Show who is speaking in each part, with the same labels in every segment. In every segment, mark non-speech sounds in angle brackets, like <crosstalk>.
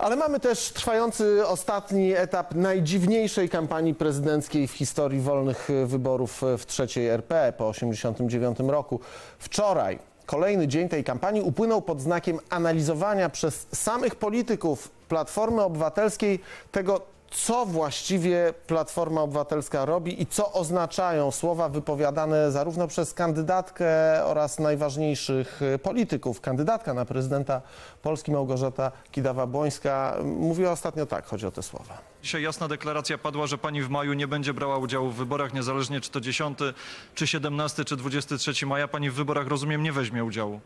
Speaker 1: Ale mamy też trwający ostatni etap najdziwniejszej kampanii prezydenckiej w historii wolnych wyborów w trzeciej RP po 1989 roku. Wczoraj kolejny dzień tej kampanii upłynął pod znakiem analizowania przez samych polityków Platformy Obywatelskiej tego, co właściwie Platforma Obywatelska robi i co oznaczają słowa wypowiadane zarówno przez kandydatkę oraz najważniejszych y, polityków. Kandydatka na prezydenta Polski Małgorzata Kidawa-Błońska mówiła ostatnio tak, chodzi o te słowa.
Speaker 2: Dzisiaj jasna deklaracja padła, że pani w maju nie będzie brała udziału w wyborach, niezależnie czy to 10, czy 17, czy 23 maja. Pani w wyborach, rozumiem, nie weźmie udziału.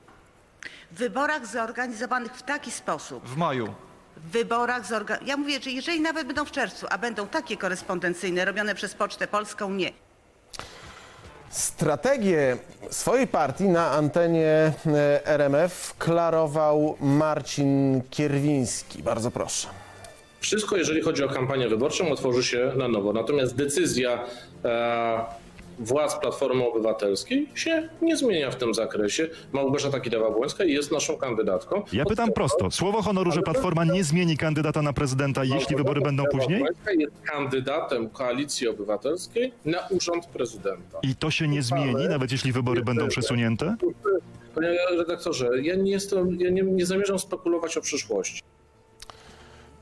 Speaker 3: W wyborach zorganizowanych w taki sposób,
Speaker 2: W maju.
Speaker 3: W wyborach zorga... Ja mówię, że jeżeli nawet będą w czerwcu, a będą takie korespondencyjne robione przez Pocztę Polską, nie.
Speaker 1: Strategię swojej partii na antenie e, RMF klarował Marcin Kierwiński. Bardzo proszę.
Speaker 4: Wszystko, jeżeli chodzi o kampanię wyborczą, otworzy się na nowo. Natomiast decyzja e, władz Platformy Obywatelskiej się nie zmienia w tym zakresie. Małgorzata Kidawa-Błońska jest naszą kandydatką.
Speaker 5: Ja pytam
Speaker 4: Od
Speaker 5: prosto. Słowo honoru, że Platforma nie zmieni kandydata na prezydenta, jeśli wybory będą później?
Speaker 4: Jest kandydatem Koalicji Obywatelskiej na urząd prezydenta.
Speaker 5: I to się nie zmieni, nawet jeśli wybory będą przesunięte?
Speaker 4: Panie redaktorze, ja nie jestem, ja nie, nie zamierzam spekulować o przyszłości.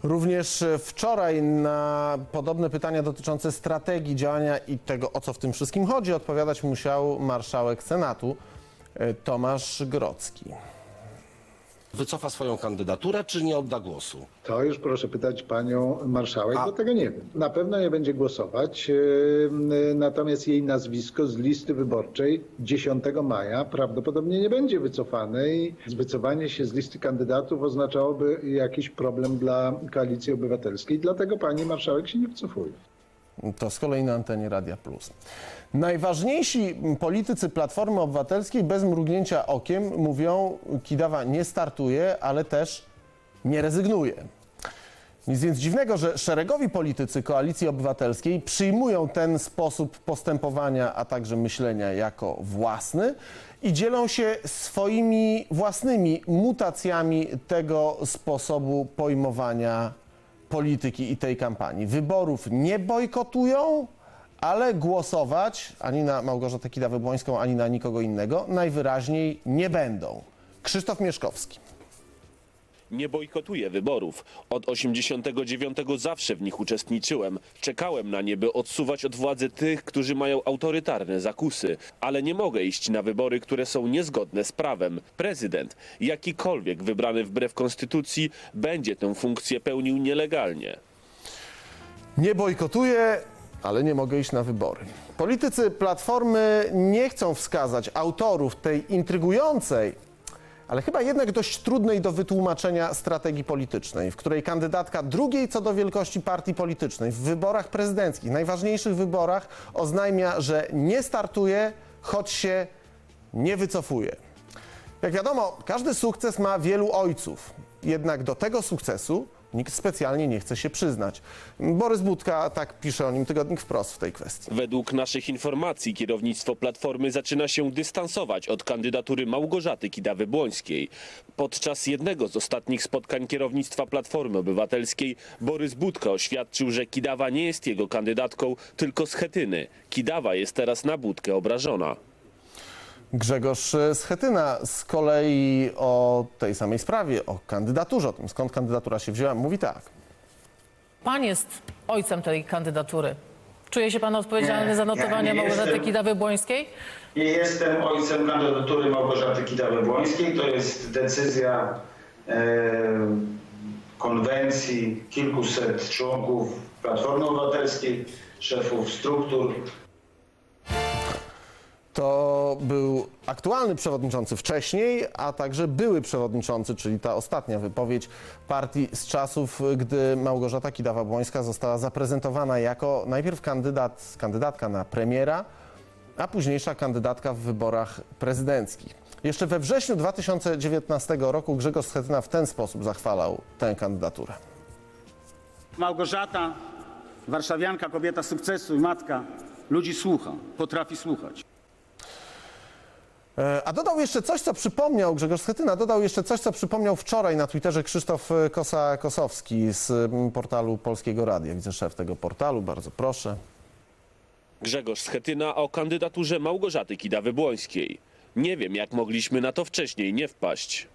Speaker 1: Również wczoraj na podobne pytania dotyczące strategii działania i tego, o co w tym wszystkim chodzi, odpowiadać musiał marszałek Senatu e, Tomasz Grocki.
Speaker 6: Wycofa swoją kandydaturę, czy nie odda głosu?
Speaker 7: To już proszę pytać panią marszałek,
Speaker 6: A.
Speaker 7: bo tego nie wiem. Na pewno nie będzie głosować, yy, yy, natomiast jej nazwisko z listy wyborczej 10 maja prawdopodobnie nie będzie wycofane i wycofanie się z listy kandydatów oznaczałoby jakiś problem dla Koalicji Obywatelskiej, dlatego pani marszałek się nie wycofuje.
Speaker 1: To z kolei na antenie Radia Plus. Najważniejsi politycy Platformy Obywatelskiej bez mrugnięcia okiem mówią, Kidawa nie startuje, ale też nie rezygnuje. Nic więc dziwnego, że szeregowi politycy Koalicji Obywatelskiej przyjmują ten sposób postępowania, a także myślenia jako własny i dzielą się swoimi własnymi mutacjami tego sposobu pojmowania polityki i tej kampanii. Wyborów nie bojkotują, ale głosować ani na Małgorzatę Kidawę-Błońską, ani na nikogo innego najwyraźniej nie będą. Krzysztof Mieszkowski.
Speaker 8: Nie bojkotuję wyborów. Od 89 zawsze w nich uczestniczyłem. Czekałem na nie, by odsuwać od władzy tych, którzy mają autorytarne zakusy. Ale nie mogę iść na wybory, które są niezgodne z prawem. Prezydent, jakikolwiek wybrany wbrew konstytucji, będzie tę funkcję pełnił nielegalnie.
Speaker 1: Nie bojkotuję, ale nie mogę iść na wybory. Politycy Platformy nie chcą wskazać autorów tej intrygującej, ale chyba jednak dość trudnej do wytłumaczenia strategii politycznej, w której kandydatka drugiej co do wielkości partii politycznej w wyborach prezydenckich, najważniejszych wyborach, oznajmia, że nie startuje, choć się nie wycofuje. Jak wiadomo, każdy sukces ma wielu ojców. Jednak do tego sukcesu nikt specjalnie nie chce się przyznać. Borys Budka tak pisze o nim tygodnik wprost w tej kwestii.
Speaker 8: Według naszych informacji kierownictwo Platformy zaczyna się dystansować od kandydatury Małgorzaty Kidawy-Błońskiej. Podczas jednego z ostatnich spotkań kierownictwa Platformy Obywatelskiej Borys Budka oświadczył, że Kidawa nie jest jego kandydatką, tylko Schetyny. Kidawa jest teraz na Budkę obrażona.
Speaker 1: Grzegorz Schetyna z kolei o tej samej sprawie, o kandydaturze, o tym skąd kandydatura się wzięła, mówi tak.
Speaker 9: Pan jest ojcem tej kandydatury. Czuje się pan odpowiedzialny
Speaker 10: Nie,
Speaker 9: za notowanie
Speaker 10: nie
Speaker 9: Małgorzaty
Speaker 10: jestem.
Speaker 9: Kidawy-Błońskiej?
Speaker 10: Nie jestem ojcem kandydatury Małgorzaty Kidawy-Błońskiej. To jest decyzja e, konwencji kilkuset członków Platformy Obywatelskiej, szefów struktur.
Speaker 1: To był aktualny przewodniczący wcześniej, a także były przewodniczący, czyli ta ostatnia wypowiedź partii z czasów, gdy Małgorzata Kidawa-Błońska została zaprezentowana jako najpierw kandydat, kandydatka na premiera, a późniejsza kandydatka w wyborach prezydenckich. Jeszcze we wrześniu 2019 roku Grzegorz Schetyna w ten sposób zachwalał tę kandydaturę.
Speaker 11: Małgorzata, warszawianka, kobieta sukcesu i matka, ludzi słucha, potrafi słuchać.
Speaker 1: E, A dodał jeszcze coś, co przypomniał, Grzegorz Schetyna dodał jeszcze coś, co przypomniał wczoraj na Twitterze Krzysztof e, Kosa-Kosowski z portalu Polskiego Radia. Widzę szef tego portalu, bardzo proszę.
Speaker 8: Grzegorz Schetyna o kandydaturze Małgorzaty Kidawy-Błońskiej. Nie wiem, jak mogliśmy na to wcześniej nie wpaść.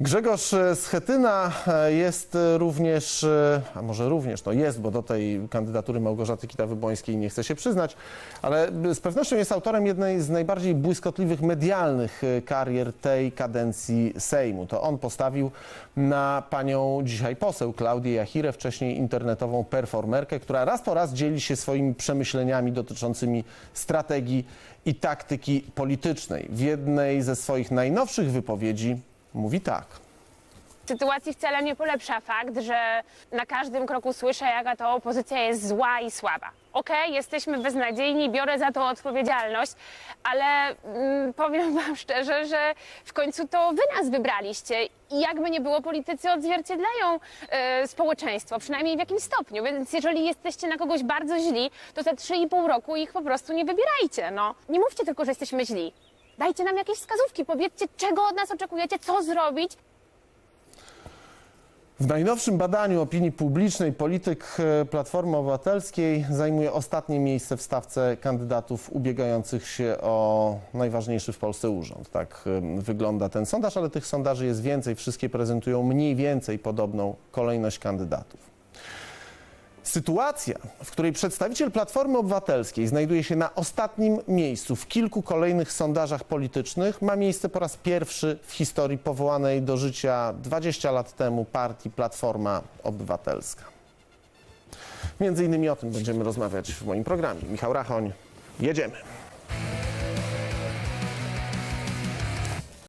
Speaker 1: Grzegorz e, Schetyna e, jest e, również, e, a może również, no jest, bo do tej kandydatury Małgorzaty Kidawy-Błońskiej nie chce się przyznać, ale z pewnością jest autorem jednej z najbardziej błyskotliwych medialnych e, karier tej kadencji Sejmu. To on postawił na panią dzisiaj poseł Klaudię Jachirę, wcześniej internetową performerkę, która raz po raz dzieli się swoimi przemyśleniami dotyczącymi strategii i taktyki politycznej. W jednej ze swoich najnowszych wypowiedzi mówi tak.
Speaker 12: Sytuacji wcale nie polepsza fakt, że na każdym kroku słyszę, jaka to opozycja jest zła i słaba. Okej, jesteśmy beznadziejni, biorę za to odpowiedzialność, ale mm, powiem <laughs> wam szczerze, że w końcu to wy nas wybraliście i jakby nie było, politycy odzwierciedlają e, społeczeństwo, przynajmniej w jakimś stopniu, więc jeżeli jesteście na kogoś bardzo źli, to za 3,5 roku ich po prostu nie wybierajcie, no. Nie mówcie tylko, że jesteśmy źli. Dajcie nam jakieś wskazówki, powiedzcie, czego od nas oczekujecie, co zrobić,
Speaker 1: W najnowszym badaniu opinii publicznej polityk e, Platformy Obywatelskiej zajmuje ostatnie miejsce w stawce kandydatów ubiegających się o najważniejszy w Polsce urząd. Tak e, wygląda ten sondaż, ale tych sondaży jest więcej. Wszystkie prezentują mniej więcej podobną kolejność kandydatów. Sytuacja, w której przedstawiciel Platformy Obywatelskiej znajduje się na ostatnim miejscu w kilku kolejnych sondażach politycznych, ma miejsce po raz pierwszy w historii powołanej do życia 20 lat temu partii Platforma Obywatelska. Między innymi o tym będziemy rozmawiać w moim programie. Michał Rachoń, jedziemy.